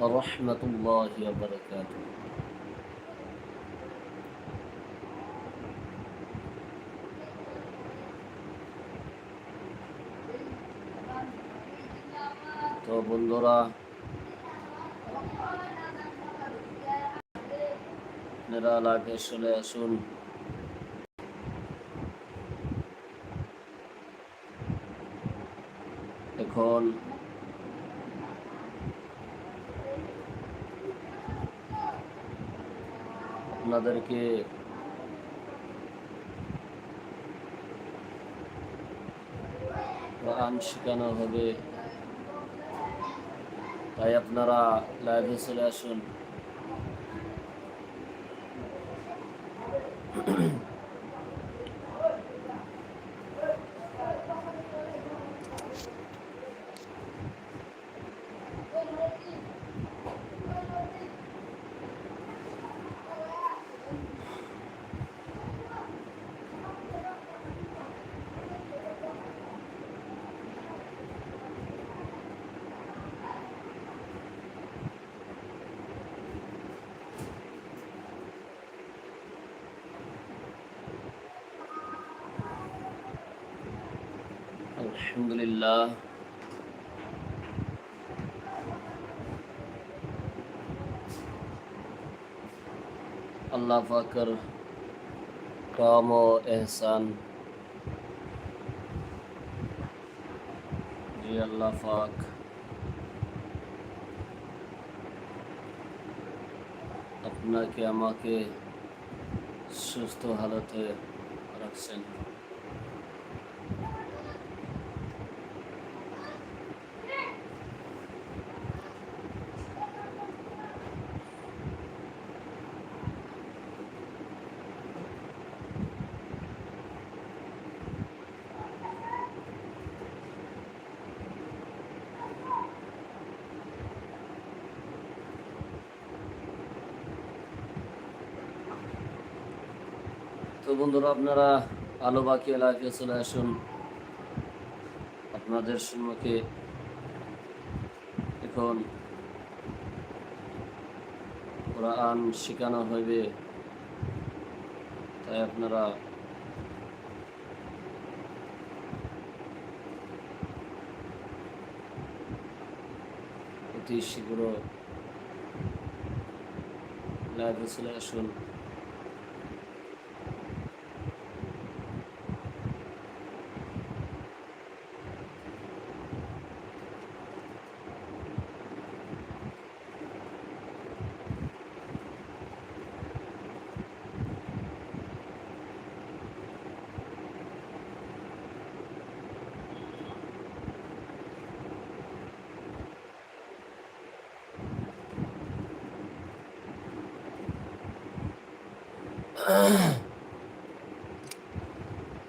ورحمة الله وبركاته তো বন্ধুরা আপনারা লাইভে চলে আসুন এখন আপনাদেরকে কোরআন শেখানো হবে তাই আপনারা লাইভে চলে আসুন الحمد للہ۔ اللہ فاکر، کام و احسان۔ جی اللہ فاک اپنا قیامہ کے سست و حالت رکھسن বন্ধুরা, আপনারা আলো বাকি এলাকায় চলে আসুন। আপনাদের সম্মুখে এখন কোরআন শেখানো হইবে। তাই আপনারা অতি শীঘ্র লাইভে চলে আসুন।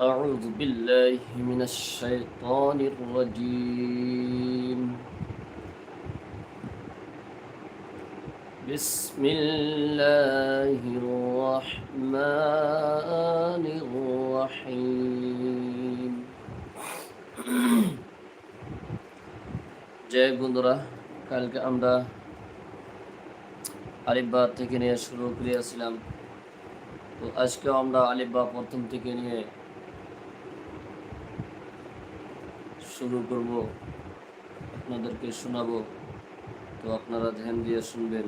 أعوذ بالله من الشيطان الرجيم بسم الله الرحمن الرحيم জয় বন্ধুরা কালকে আমরা আলিফবা থেকে নিয়ে শুরু করিয়াছিলাম তো আজকেও আমরা আলিফবা প্রথম থেকে নিয়ে শুরু করব। আপনাদেরকে শোনাবো। তো আপনারা ধ্যান দিয়ে শুনবেন।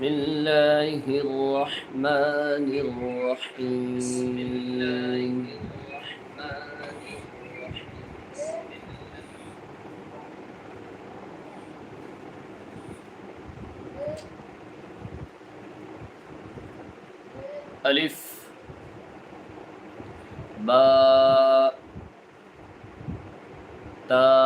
بسم الله الرحمن الرحيم. بسم الله الرحمن ألف باء تاء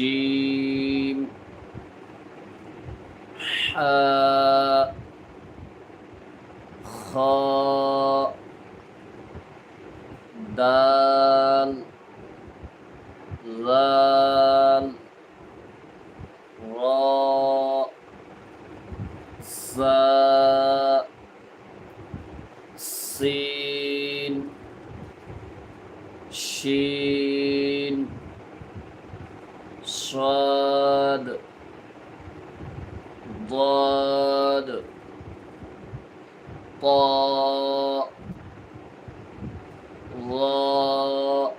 جيم حاء ضاد طاء ظاء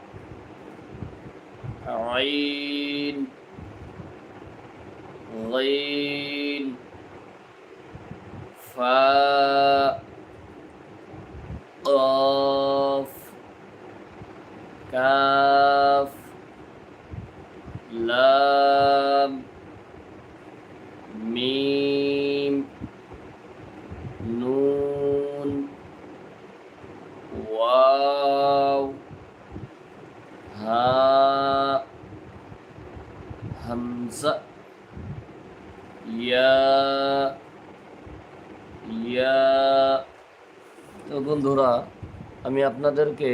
عين غين فاء قاف كاف ز ইয়া ইয়া তো বন্ধুরা, আমি আপনাদেরকে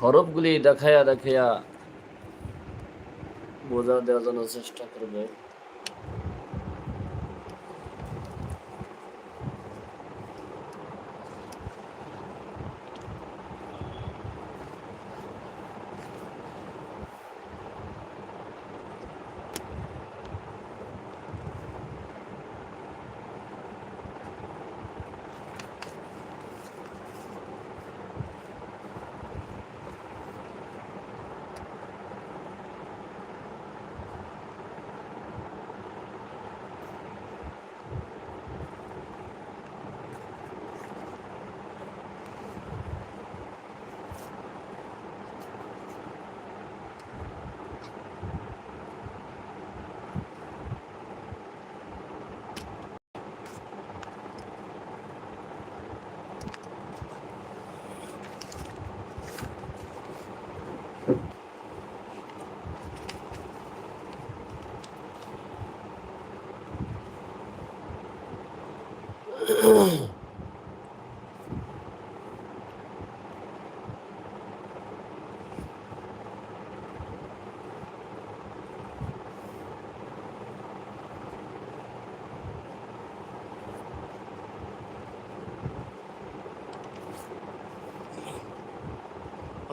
হরফগুলি দেখায়া দেখাইয়া বোঝা দেওয়ার জন্য চেষ্টা করব।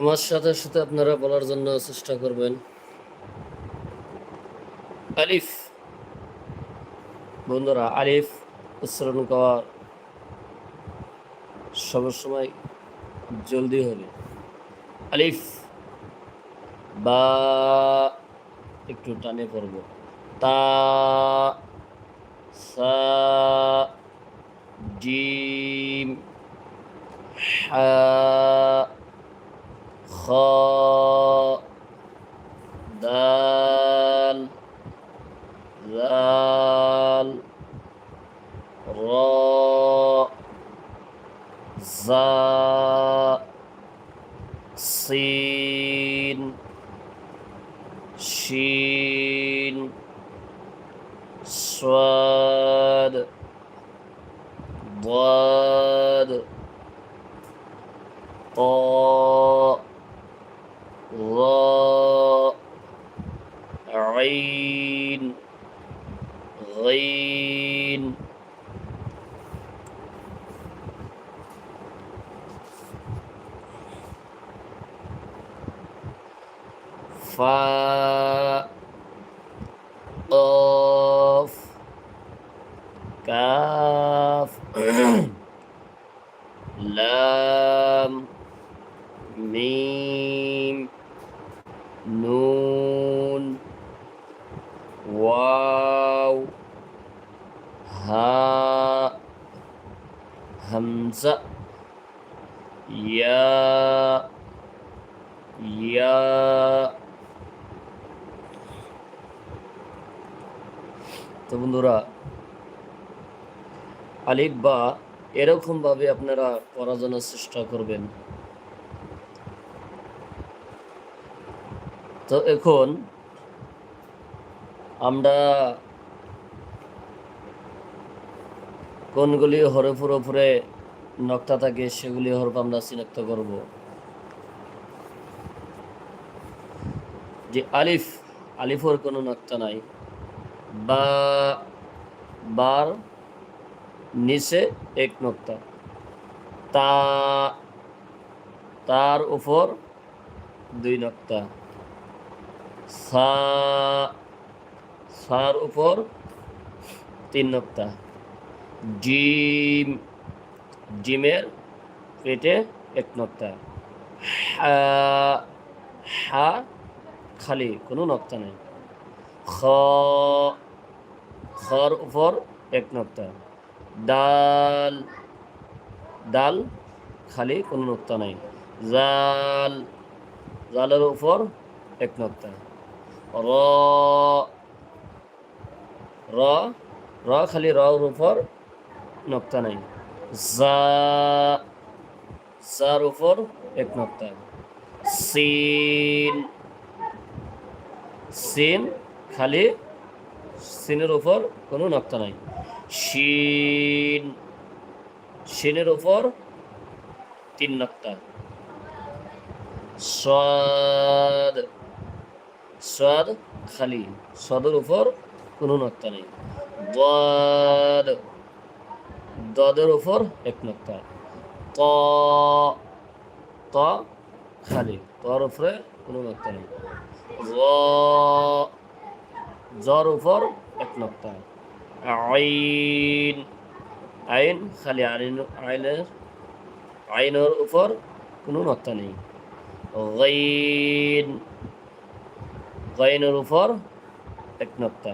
আমার সাথে সাথে আপনারা বলার জন্য চেষ্টা করবেন। আলিফ। বন্ধুরা, আলিফ, উচ্চারণ করা সবসময় জলদি হবে আলিফ। বা একটু টানে পড়ব। তা, সা জিম হা খ দাল লাল র জা সিন শিন সোয়া 发 তো বন্ধুরা, আলিফ বা এরকম ভাবে আপনারা পড়ার জন্য চেষ্টা করবেন। তো এখন আমরা কোনগুলি হরফের উপরে নক্তা থাকে সেগুলি হরফ আমরা চিনাক্ত করব। যে আলিফ, আলিফর কোনো নক্তা নাই। বা, বার, নিচে এক নক্তা। তা, তার উপর দুই নক্তা। সার উপর তিন নক্তা। জিম, জিমের পেটে এক নক্তা। হা হা, খালি, কোনো নক্তা নেই। খ খর উপর এক নক্তা। ডাল ডাল খালি কোনো নক্তা নাই। জাল, জালের উপর এক নক্তা। র র র খালি রর উপর নক্তা নাই। জা যার উপর এক নক্তা। সিন সিন খালি সিনের ওপর কোনো নক্তা নাই। শিন, শিনের ওপর তিন নক্তা। সাদ সাদ খালি, সাদের ওপর কোনো নক্তা নেই। দদ দদের ওপর এক নক্তা। ত ত খালি, তর উপরে কোনো নক্তা নেই। র জর উপর এক নক্তা আইন আইন, খালি আইন, আইনের আইনের উপর কোনো নক্তা নেই। গাইন, গাইনের উপর এক নক্তা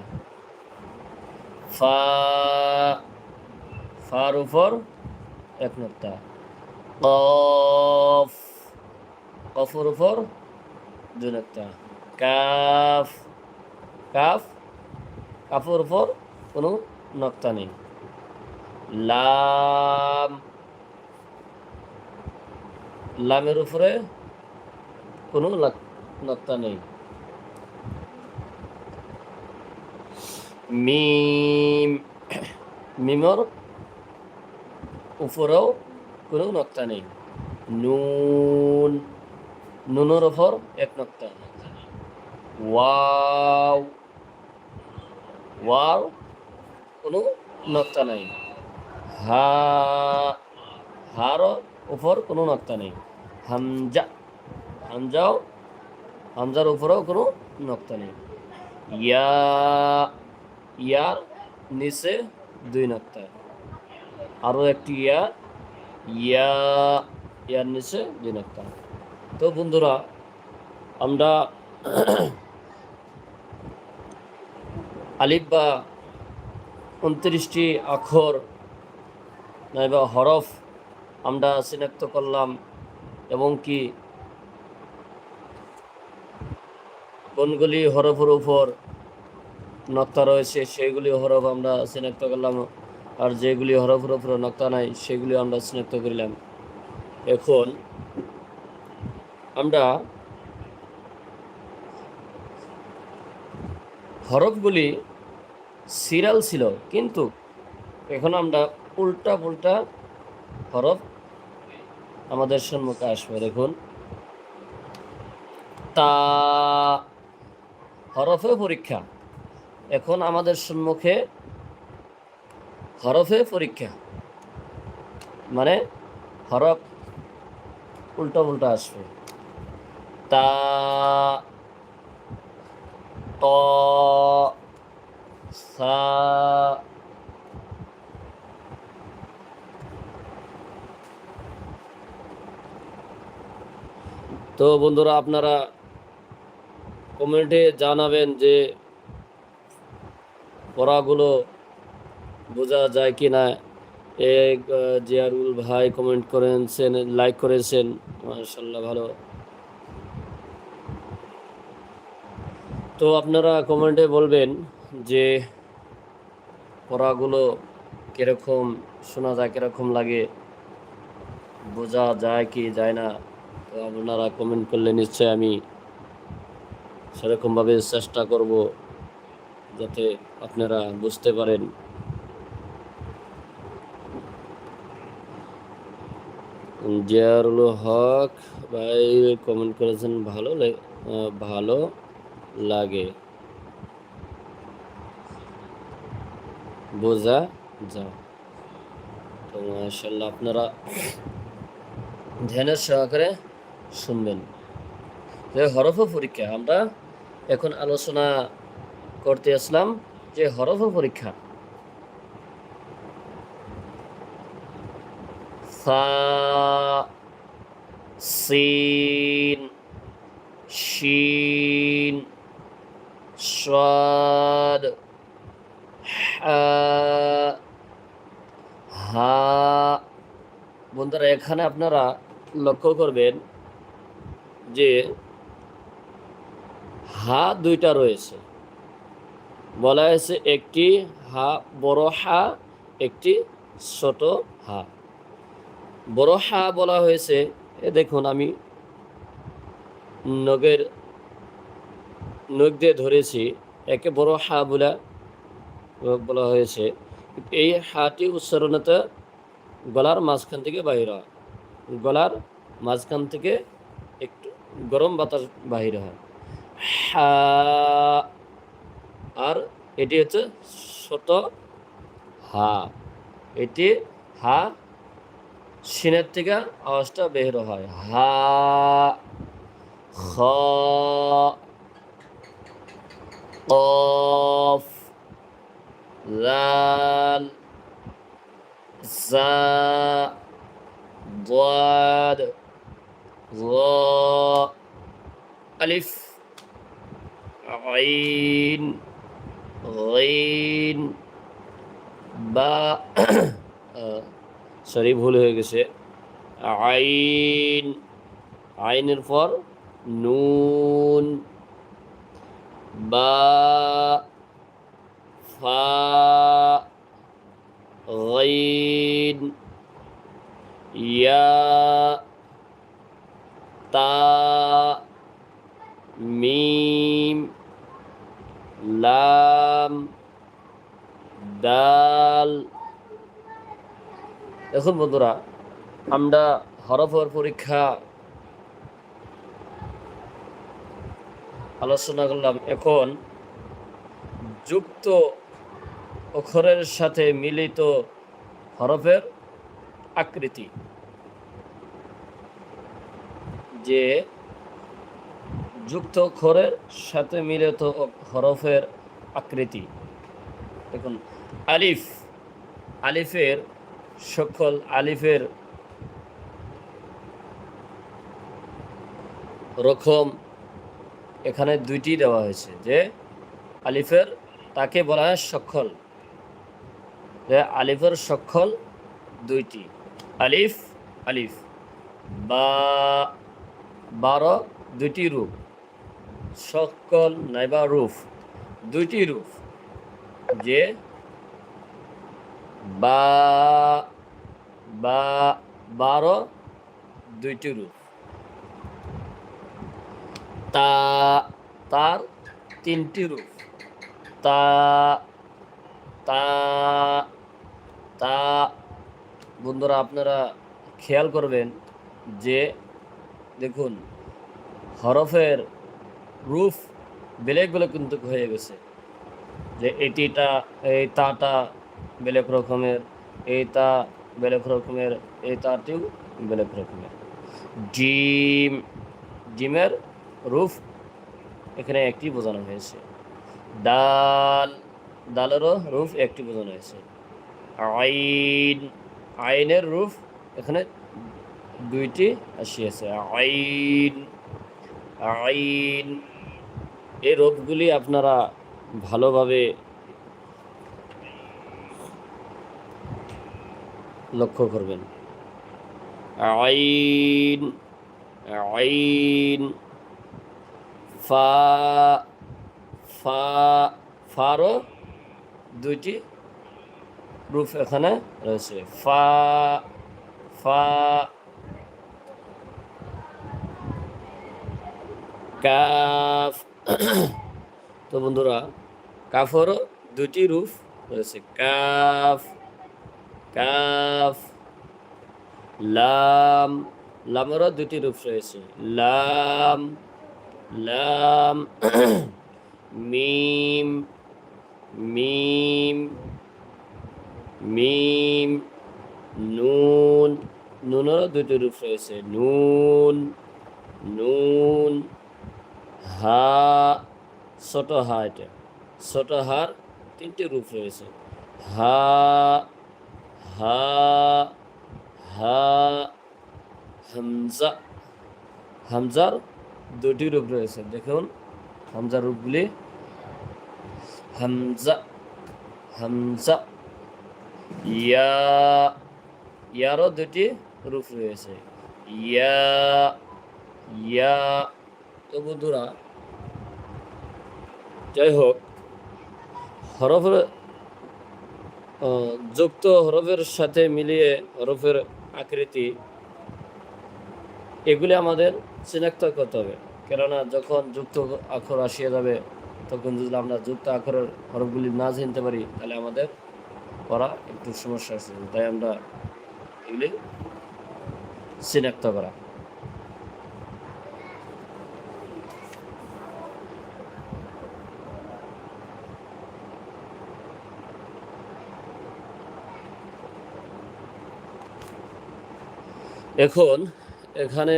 ফা, ফার উপর এক নক্তা কফ, কফর উপর দুই নক্তা কাফ কাফ, কাফের উপর কোনো নক্তা নেই। লাম, লামের উপরে কোনো নক্তা নেই। মিম, মিমর উপরেও কোনো নক্তা নেই। নুন, নুনের উপর এক নক্তা ওয়াও। ওয়াও, কোনো নক্তা নাই। হা হার উপর কোনো নক্তা নেই। হামজা, হামজাও, হামজার উপরেও কোনো নক্তা নেই। ইয়া, ইয়ার নিচে দুই নক্তা। আরও একটি ইয়া ইয়া, ইয়ার নিচে দুই নক্তা। তো বন্ধুরা, আমরা আলিফ বা উনত্রিশটি আখর, নাইবা হরফ আমরা চিনাক্ত করলাম এবং কি কোনগুলি হরফের উপর নক্তা রয়েছে সেইগুলি হরফ আমরা চিনাক্ত করলাম আর যেগুলি হরফের উপর নক্তা নাই সেগুলি আমরা চিনাক্ত করলাম। এখন আমরা হরফগুলি সিরিয়াল ছিল, কিন্তু এখন আমরা উল্টা পুল্টা হরফ আমাদের সম্মুখে আসবে। দেখুন। তা হরফে পরীক্ষা। এখন আমাদের সম্মুখে হরফে পরীক্ষা। মানে হরফ উল্টা উল্টা আসবে। ত তো বন্ধুরা, আপনারা কমেন্টে জানাবেন যে পড়াগুলো বোঝা যায় কি না। এ জিয়ারুল ভাই কমেন্ট করেছেন, লাইক করেছেন মাশাল্লাহ ভালো। তো আপনারা কমেন্টে বলবেন যে পড়াগুলো কীরকম, শোনা যায় কীরকম লাগে, বোঝা যায় কি যায় না, তো আপনারা কমেন্ট করলে নিশ্চয় আমি সেরকমভাবে চেষ্টা করব যাতে আপনারা বুঝতে পারেন। জিয়ারুল হক ভাই কমেন্ট করেছেন, ভালো ভালো লাগে। বোঝা যায় তো মাশাল্লাহ আপনারা ধ্যানের সহকারে শুনবেন। যে হরফ পরীক্ষা, আমরা এখন আলোচনা করতে আসলাম যে হরফ পরীক্ষা। সিন, শিন, সাদ হা, বন্ধুরা, এখানে আপনারা লক্ষ্য করবেন যে হা দুইটা রয়েছে। বলা হয়েছে একটি হা, বড় হা, একটি ছোট হা। বড় হা বলা হয়েছে, এ দেখুন, আমি নগের নখ দিয়ে ধরেছি, একে বড় হা বলা বলা হয়েছে, এই হাটি উচ্চারণতে গলার মাঝখান থেকে বাহির হয়। গলার মাঝখান থেকে একটু গরম বাতাস বাহির হয়। হা আর এটি হচ্ছে ছোট হা। এটি হা সিনের থেকে আওয়াজটা বের হয়। হা, খ লাল زا ضاد ظاء ألف عين غين বা সরি ভুল হয়ে গেছে আইন আইনের পর নুন বা ফা غين يا تا মিম লাম দাল এখন বন্ধুরা আমরা হরফর পরীক্ষা আলোচনা করলাম এখন যুক্ত অক্ষরের সাথে মিলিত হরফের আকৃতি, যে যুক্ত অক্ষরের সাথে মিলিত হরফের আকৃতি। দেখুন, আলিফ, আলিফের সকল আলিফের রকম এখানে দুইটি দেওয়া হয়েছে, যে আলিফের তাকে বলা হয় সকল। আলিফের সকল দুইটি। আলিফ আলিফ। বা, বারো, দুইটি রূপ। সকল নাইবা রূপ। দুইটি রূপ। যে, বা বা, বারো, দুইটি রূপ। তা, তার তিনটি রূপ। তা তা তা বন্ধুরা আপনারা খেয়াল করবেন যে, দেখুন, হরফের রুফ বেলেগ বেলেগ কিন্তু হয়ে গেছে। যে এটিটা এই তাটা বেলেগ রকমের, এই তা বেলেগ রকমের, এই তাটিও বেলেগ রকমের। ডিম, ডিমের রুফ এখানে একটি বোঝানো হয়েছে। ডাল, ডালেরও রুফ একটি বোঝানো হয়েছে। আইন, আইনের রূপ এখানে দুইটি আসিয়াছে আইন আইন, এই রূপগুলি আপনারা ভালোভাবে লক্ষ্য করবেন। আইন আইন, ফা ফা ফারও দুইটি রূপ এখানে রয়েছে। ফা ফা, কাফ। তো বন্ধুরা, কাফরও দুটি রূপ রয়েছে। কাফ কাফ, লাম, লামেরও দুটি রূপ রয়েছে। লাম লাম, মিম মিম মিম, নুন, নুনেরও দুটি রূপ রয়েছে। নুন নুন, হা, ছোট হা এটা। ছোট হার তিনটি রূপ রয়েছে। হা হা হা, হামজা, হামজার দুটি রূপ রয়েছে। দেখুন হামজার রূপগুলি। হামজা হামজা। ইয়া, ইয়ারও দুটি রূপ রয়েছে। ইয়া ইয়া, তো বন্ধুরা যাই হোক হরফের যুক্ত হরফের সাথে মিলিয়ে হরফের আকৃতি, এগুলি আমাদের চিনাক্ত করতে হবে। কেননা যখন যুক্ত আখর আসিয়া যাবে, তখন যদি আমরা যুক্ত আখরের হরফগুলি না চিনতে পারি, তাহলে আমাদের পড়া একটু সমস্যা আছে তাই আমরা এগুলি চিনাক্ত করা। এখন এখানে